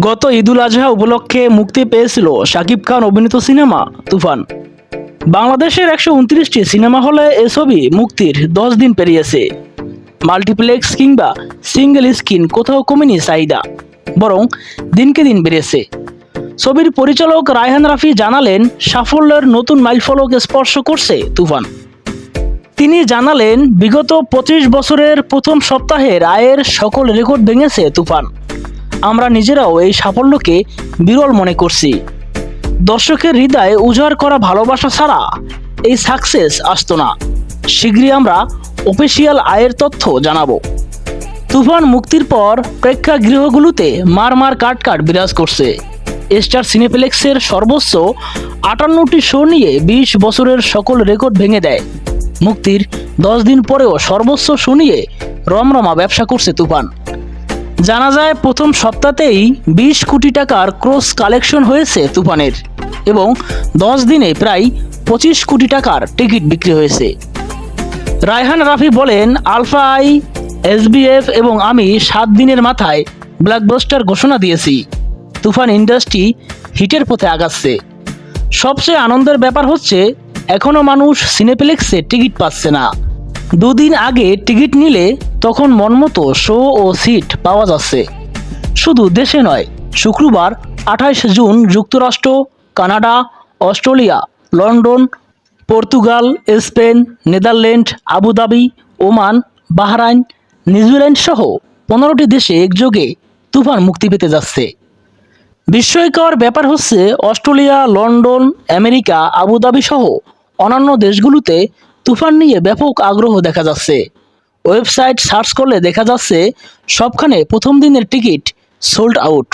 গত ঈদুল আজহা উপলক্ষে মুক্তি পেয়েছিল শাকিব খান অভিনীত সিনেমা তুফান। বাংলাদেশের একশো উনত্রিশটি সিনেমা হলে এ ছবি মুক্তির দশ দিন পেরিয়েছে। মাল্টিপ্লেক্স কিংবা সিঙ্গেল স্ক্রিন কোথাও কমেনি চাহিদা বরং দিনকে দিন বেড়েছে। ছবির পরিচালক রায়হান রাফি জানালেন, সাফল্যের নতুন মাইলফলক স্পর্শ করছে তুফান। তিনি জানালেন, বিগত পঁচিশ বছরের প্রথম সপ্তাহের আয়ের সকল রেকর্ড ভেঙেছে তুফান। আমরা নিজেরাও এই সাফল্যকে বিরল মনে করছি। দর্শকের হৃদয়ে উজাড় করা ভালোবাসা ছাড়া এই সাকসেস আসতো না। শীঘ্রই আমরা অফিসিয়াল আয়ের তথ্য জানাব। তুফান মুক্তির পর প্রেক্ষাগৃহগুলোতে মার মার কাট কাট বিরাজ করছে। স্টার সিনেপ্লেক্সের সর্বোচ্চ আটান্নটি শো নিয়ে বিশ বছরের সকল রেকর্ড ভেঙে দেয়। মুক্তির দশ দিন পরেও সর্বোচ্চ শো নিয়ে রমরমা ব্যবসা করছে তুফান। জানা যায় প্রথম সপ্তাহতেই বিশ কোটি টাকার ক্রস কালেকশন হয়েছে তুফানের এবং দশ দিনে প্রায় পঁচিশ কোটি টাকার টিকিট বিক্রি হয়েছে। রায়হান রাফি বলেন, আলফা আই এসবিএফ এবং আমি সাত দিনের মাথায় ব্ল্যাকবাস্টার ঘোষণা দিয়েছি। তুফান ইন্ডাস্ট্রি হিটের পথে আগাচ্ছে। সবচেয়ে আনন্দের ব্যাপার হচ্ছে এখনও মানুষ সিনেপ্লেক্সে টিকিট পাচ্ছে না। দুদিন আগে টিকিট নিলে তখন মনমতো শো ও সিট পাওয়া যাচ্ছে। শুধু দেশে নয়, শুক্রবার আঠাশ জুন যুক্তরাষ্ট্র, Canada, Australia, London, Portugal, Spain, Netherland, Abu Dhabi, Oman, Bahrain, New Zealand সহ পনেরোটি দেশে একযোগে তুফান মুক্তি পেতে যাচ্ছে। বিস্ময়কর ব্যাপার হচ্ছে, অস্ট্রেলিয়া, লন্ডন, আমেরিকা, আবুধাবি সহ অন্যান্য দেশগুলোতে তুফান নিয়ে ব্যাপক আগ্রহ দেখা যাচ্ছে। ওয়েবসাইট সার্চ করলে দেখা যাচ্ছে, সবখানে প্রথম দিনের টিকিট সোল্ড আউট।